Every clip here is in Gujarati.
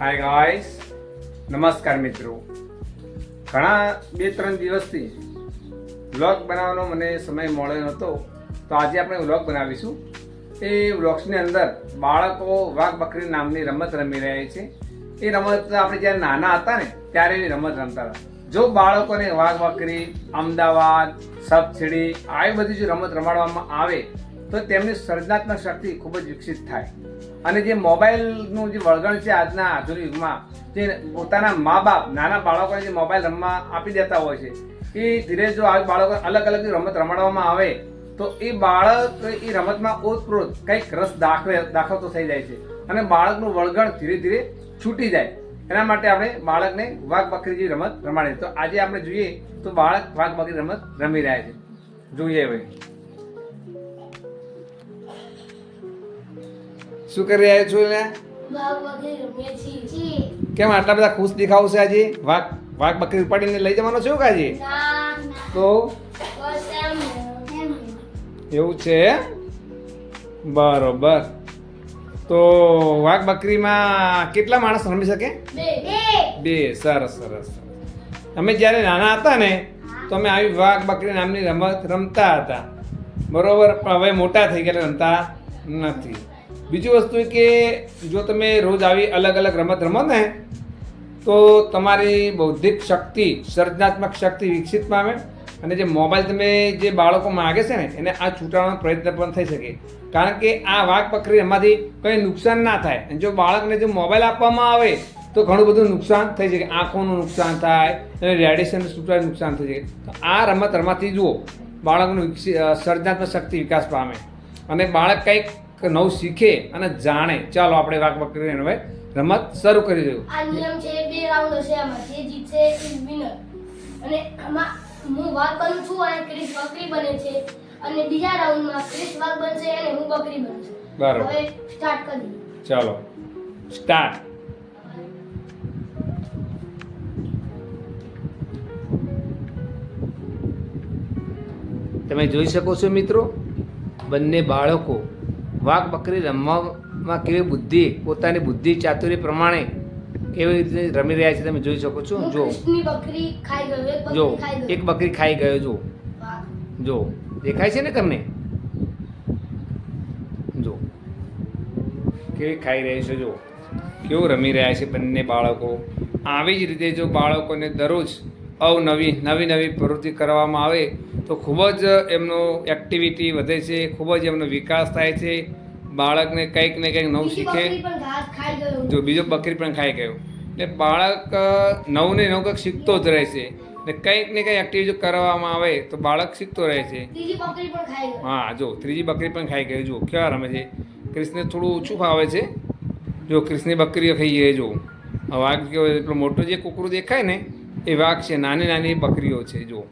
હાય ગાઈસ નમસ્કાર મિત્રો. ઘણા બે, ત્રણ દિવસથી વ્લોગ બનાવવાનો મને સમય મળ્યો નહોતો. તો આજે આપણે વ્લોગ બનાવીશું. એ વ્લોગ્સની અંદર બાળકો વાઘ બકરી નામની રમત રમી રહ્યા છે. એ રમત આપણે જ્યારે નાના હતા ને, ત્યારે એ રમત રમતા હતા. જો બાળકોને વાઘ બકરી અમદાવાદ, સબસીડી, આવી બધી જો રમત રમાડવામાં આવે તો તેમની સર્જનાત્મક શક્તિ ખૂબ જ વિકસિત થાય. અને જે મોબાઈલનું જે વળગણ છે આજના આધુનિક યુગમાં, જે પોતાના મા બાપ નાના બાળકોને જે મોબાઈલ રમવા આપી દેતા હોય છે, એ ધીરે જો આ બાળકો અલગ અલગ રમત રમાડવામાં આવે, તો એ બાળક એ રમતમાં ઓતપ્રોત કંઈક રસ દાખવે, દાખવતો થઈ જાય છે. અને બાળકનું વળગણ ધીરે ધીરે છૂટી જાય. એના માટે આપણે બાળકને વાઘ બકરી જેવી રમત રમાડીએ. તો આજે આપણે જોઈએ તો બાળક વાઘ બકરી રમત રમી રહ્યા છે. જોઈએ ભાઈ શું કરી રહ્યા છો કેમ આટલા બધા ખુશ દેખાવ છે આજે? વાઘ વાઘ બકરી ઉપાડીને લઈ જવાનો છે કે આજે? તો? બસ એમ એમ. એવું છે બરોબર. તો વાઘ બકરીમાં કેટલા માણસ રમી શકે? બે. સરસ સરસ સરસ. અમે જ્યારે નાના હતા ને તો અમે આવી વાઘ બકરી નામની રમત રમતા હતા. બરોબર. પણ હવે મોટા થઈ ગયા રમતા નથી. બીજી વસ્તુ કે જો તમે રોજ આવી અલગ અલગ રમત રમો ને, તો તમારી બૌદ્ધિક શક્તિ, સર્જનાત્મક શક્તિ વિકસિત પામે અને જે મોબાઈલ તમે જે બાળકો માગે છે ને, એને આ છૂટાવાનો પ્રયત્ન પણ થઈ શકે. કારણ કે આ વાઘ પકડી એમાંથી કંઈ નુકસાન ના થાય. અને જો બાળકને જો મોબાઈલ આપવામાં આવે, તો ઘણું બધું નુકસાન થઈ શકે. આંખોનું નુકસાન થાય, અને રેડિયેશન છૂટાનું નુકસાન થઈ શકે. તો આ રમત રમાતી જુઓ. બાળકનું સર્જનાત્મક શક્તિ વિકાસ પામે. અને બાળક કંઈક નવું શીખે અને જાણે. ચાલો આપણે વાઘ બકરી હવે રમત શરૂ કરી દઉં આ નિયમ છે બે રાઉન્ડ હશે આમાં. જે જીતશે ઇઝ વિનર અને આમાં હું વાઘ બનું છું અને ક્રિસ બકરી બને છે. અને બીજા રાઉન્ડમાં ક્રિસ વાઘ બનશે અને હું બકરી બનશે બરાબર. હવે સ્ટાર્ટ કરી ચાલો. સ્ટાર્ટ તમે જોઈ શકો છો મિત્રો બંને બાળકો વાઘ બકરી રમવામાં કેવી બુદ્ધિ પોતાની બુદ્ધિ ચાતુરી પ્રમાણે કેવી રીતે રમી રહ્યા છે તમે જોઈ શકો છો? જો. જો એક બકરી ખાઈ ગયો જો. જો. દેખાય છે ને તમને? જો. કેવી ખાઈ રહી છે જો. કેવું રમી રહ્યા છે બંને બાળકો? આવી જ રીતે જો બાળકોને દરરોજ અવનવી નવી નવી પ્રવૃત્તિ કરવામાં આવે તો ખૂબ જ એમનો એક્ટિવિટી વધે છે ખૂબ જ એમનો વિકાસ થાય છે. બાળકને કંઈક ને કંઈક નવું શીખે. જો બીજો બકરી પણ ખાઈ ગયો. એટલે બાળક નવું ને નવું કંઈક શીખતો જ રહે છે. ને કંઈક ને કંઈક એક્ટિવિટી કરવામાં આવે તો બાળક શીખતો રહે છે. હા જો ત્રીજી બકરી પણ ખાઈ ગયો. જો કેવા રમે છે. ક્રિષ્ને થોડું ઓછું ફાવે છે. જો ક્રિષ્ની બકરીઓ ખાઈ ગઈ જો. વાઘ કેવો એટલો મોટો જે કૂકરું દેખાય ને એ વાઘ છે નાની નાની બકરીઓ છે જો.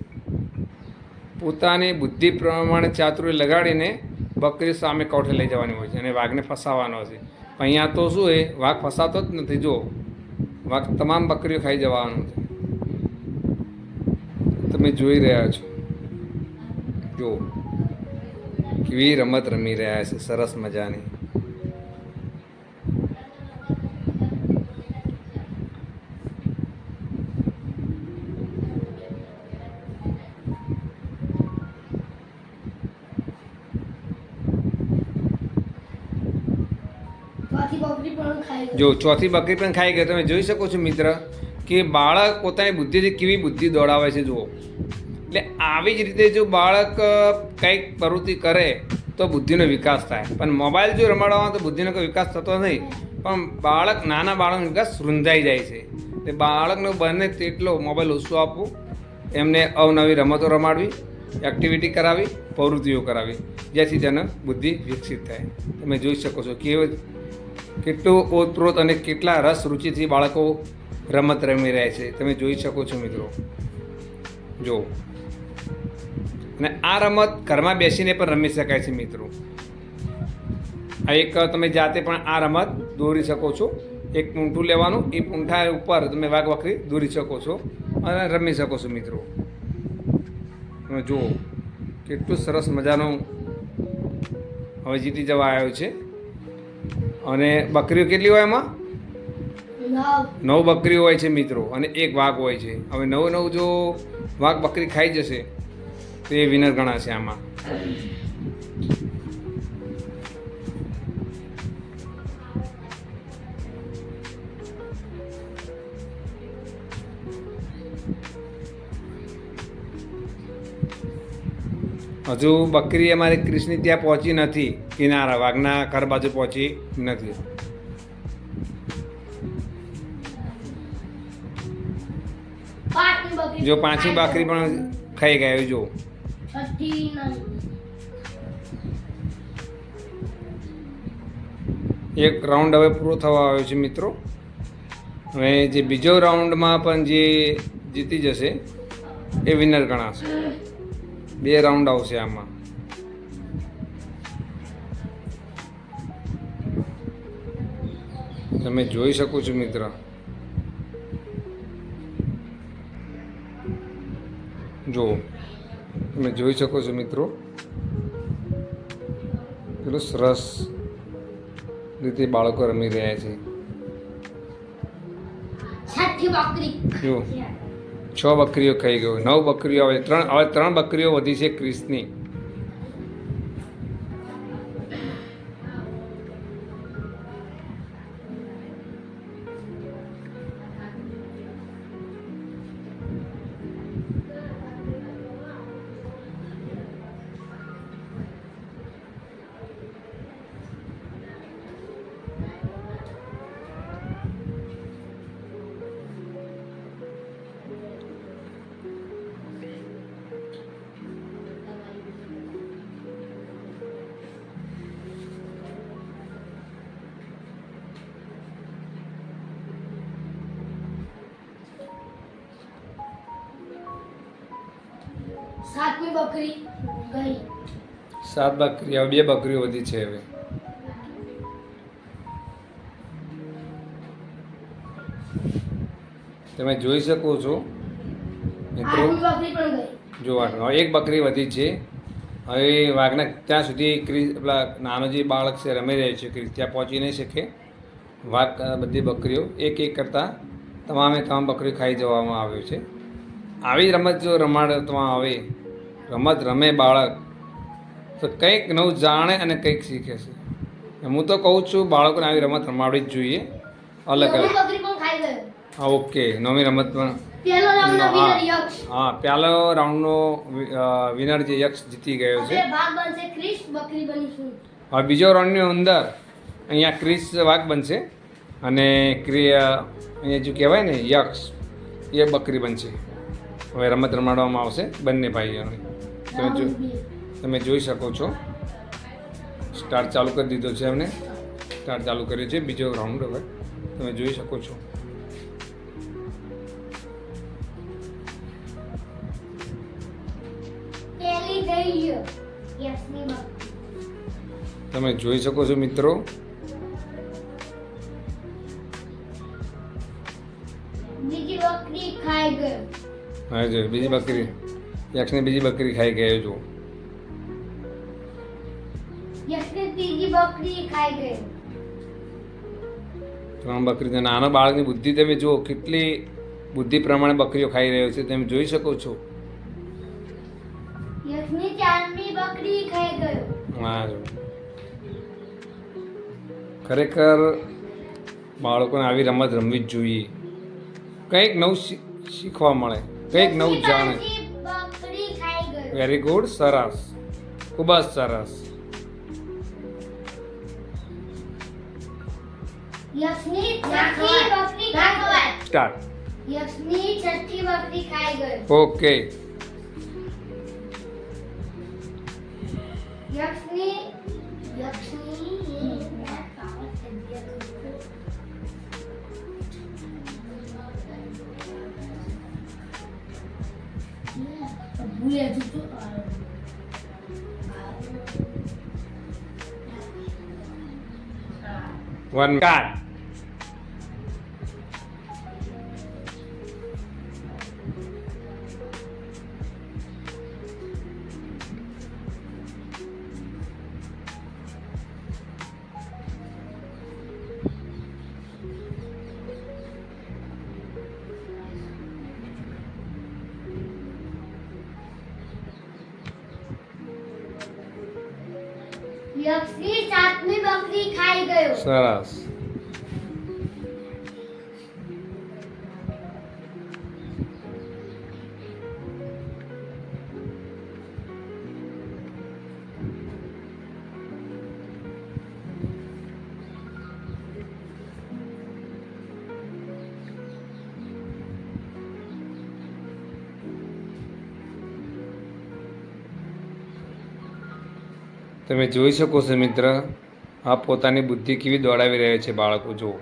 પોતાની બુદ્ધિ પ્રમાણે ચાતુર્ય લગાડીને બકરી સામે કોઠે લઈ જવાની હોય છે અને વાઘને ફસાવાનો છે. અહીંયા તો શું એ, વાઘ ફસાતો જ નથી. જો, વાઘ તમામ બકરીઓ ખાઈ જવાનું છે. તમે જોઈ રહ્યા છો. જો, કેવી રમત રમી રહ્યા છે. સરસ મજાની. જો ચોથી બકરી પણ ખાઈ ગઈ, તમે જોઈ શકો છો મિત્ર કે બાળક પોતાની બુદ્ધિથી કેવી બુદ્ધિ દોડાવે છે, જુઓ. એટલે આવી જ રીતે જો બાળક કંઈક પ્રવૃત્તિ કરે તો બુદ્ધિનો વિકાસ થાય. પણ મોબાઈલ જો રમાડવામાં તો બુદ્ધિનો કોઈ વિકાસ થતો નહીં. પણ બાળક, નાના બાળકનો વિકાસ રૂંધાઈ જાય છે. એટલે બાળકનો બને તેટલો મોબાઈલ ઓછો આપવો. એમને અવનવી રમતો રમાડવી, એક્ટિવિટી કરાવી, પ્રવૃત્તિઓ કરાવી, જેથી તેનો બુદ્ધિ વિકસિત થાય. તમે જોઈ શકો છો કેવો કેટલું ઓતપ્રોત અને કેટલા રસ રુચિથી બાળકો રમત રમી રહ્યા છે, તમે જોઈ શકો છો મિત્રો. જો. અને આ રમત ઘરમાં બેસીને પણ રમી શકાય છે મિત્રો. આ એક તમે જાતે પણ આ રમત દોરી શકો છો. એક પૂંઠું લેવાનું, એ પૂંઠા ઉપર તમે વાઘ વખરી દોરી શકો છો અને રમી શકો છો મિત્રો. જુઓ, કેટલું સરસ મજાનું હવે જીતી જવા આવ્યો છે. અને બકરીઓ કેટલી હોય એમાં? નવ. નવ બકરીઓ હોય છે મિત્રો અને એક વાઘ હોય છે. હવે નવ નવ જો વાઘ બકરી ખાઈ જશે તો એ વિનર ગણાશે આમાં. હજુ બકરી અમારી ક્રિશની ત્યાં પહોંચી નથી કિનારા વાઘના ઘર બાજુ પહોંચી નથી. જો પાંચમી બકરી પણ ખાઈ ગયો જો. એક રાઉન્ડ હવે પૂરો થવા આવ્યો છે મિત્રો. હવે જે બીજો રાઉન્ડમાં પણ જે જીતી જશે એ વિનર ગણાશે. બે રાઉન્ડ આવશે આમાં. તમે જોઈ શકો છો મિત્ર. જો તમે જોઈ શકો છો મિત્રો. કેટલું સરસ રીતે બાળકો રમી રહ્યા છે. જો. છ બકરીઓ ખાઈ ગયો. નવ બકરીઓ હવે ત્રણ હવે ત્રણ બકરીઓ વધી છે ક્રિસની સાતમી બકરી ગઈ. સાત બકરી હવે બે બકરીઓ વધી છે હવે. તમે જોઈ શકો છો મિત્રો. આઠમી બકરી પણ ગઈ. જો આ એક બકરી વધી છે. હવે વાઘના ત્યાં સુધી ક્રિસ પેલા નાનો જે બાળક છે રમી રહ્યો છે ક્રિસ ત્યાં પહોંચી નહીં શકે. વાઘ બધી બકરીઓ એક એક કરતાં તમામે તમામ બકરીઓ ખાઈ જવામાં આવ્યો છે. આવી રમત જો રમાડવામાં આવે રમત રમે બાળક તો કંઈક નવું જાણે અને કંઈક શીખે છે. હું તો કહું છું બાળકોને આવી રમત રમાડવી જ જોઈએ. અલગ અલગ. હા ઓકે. નવી રમત પણ. હા. હા પહેલો રાઉન્ડનો વિનર જે યક્ષ જીતી ગયો છે. હવે બીજો રાઉન્ડની અંદર અહીંયા ક્રિસ વાઘ બનશે અને ક્રિ અહીંયા જે કહેવાય ને યક્ષ એ બકરી બનશે. હવે રમત રમાડવામાં આવશે બંને ભાઈઓની. તમે જો તમે જોઈ શકો છો. સ્ટાર્ટ ચાલુ કરી દીધો છે એમને. સ્ટાર્ટ ચાલુ કર્યો છે બીજો રાઉન્ડ હવે. તમે જોઈ શકો છો. તમે જોઈ શકો છો મિત્રો. બીજી વખત ખાઈ ગયો. હવે જો બીજી બકરી. યક્ષને બીજી બકરી ખાઈ ગયો જો ગયો ત્રણ બકરી તો નાનો બાળકની બુદ્ધિ તમે જુઓ કેટલી બુદ્ધિ પ્રમાણે બકરીઓ ખાઈ રહ્યો છે તમે જોઈ શકો છો. હા જો. ખરેખર બાળકોને આવી રમત રમવી જ જોઈએ. કંઈક નવું શીખવા મળે. કંઈક નવું જાણે. વેરી ગુડ સરસ. ખૂબ જ સરસ. સ્ટાર્ટ. ઓકે. યક્ષની યક્ષની ભૂલે જુતું વન કાર્ડ યક્ષની સાતમી બકરી ખાઈ ગયો. સરસ. તમે જોઈ શકો છો મિત્ર, આ પોતાની બુદ્ધિ કેવી દોડાવી રહ્યા છે બાળકો, જુઓ.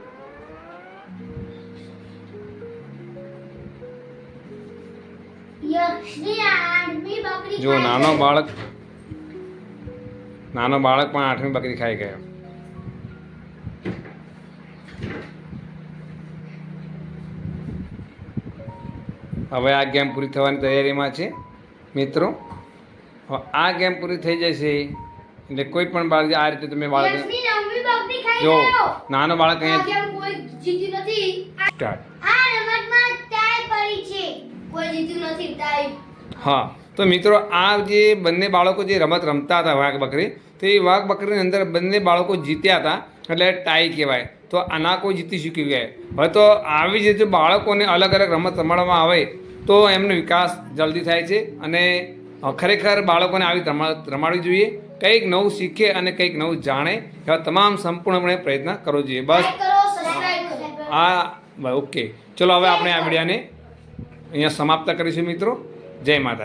જો નાનો બાળક નાનો બાળક પણ આઠમી બકરી ખાઈ ગયો. હવે આ ગેમ પૂરી થવાની તૈયારીમાં છે. મિત્રો આ ગેમ પૂરી થઈ જશે. એટલે કોઈ પણ બાળક આ રીતે તમે બાળક જો નાનો બાળક અહીંયા કોઈ જીત્યું નથી. સ્ટાર્ટ. આ રમતમાં ટાઈ પડી છે. કોઈ જીત્યું નથી ટાઈ. હા તો મિત્રો આ જે બંને બાળકો જે રમત રમતા હતા વાઘ બકરી તો એ વાઘ બકરીની અંદર બંને બાળકો જીત્યા હતા એટલે ટાઈ કહેવાય. તો આના કોઈ જીતી શીખી ગયા હવે તો આવી જ રીતે બાળકોને અલગ અલગ રમત રમાડવામાં આવે તો એમનો વિકાસ જલ્દી થાય છે અને ખરેખર બાળકોને આવી રમત રમાડવી જોઈએ. કંઈક નવું શીખે અને કંઈક નવું જાણે એવા તમામ સંપૂર્ણપણે પ્રયત્ન કરવો જોઈએ. બસ. હા ઓકે. ચલો હવે આપણે આ વિડીયાને અહીંયા સમાપ્ત કરીશું મિત્રો. જય માતા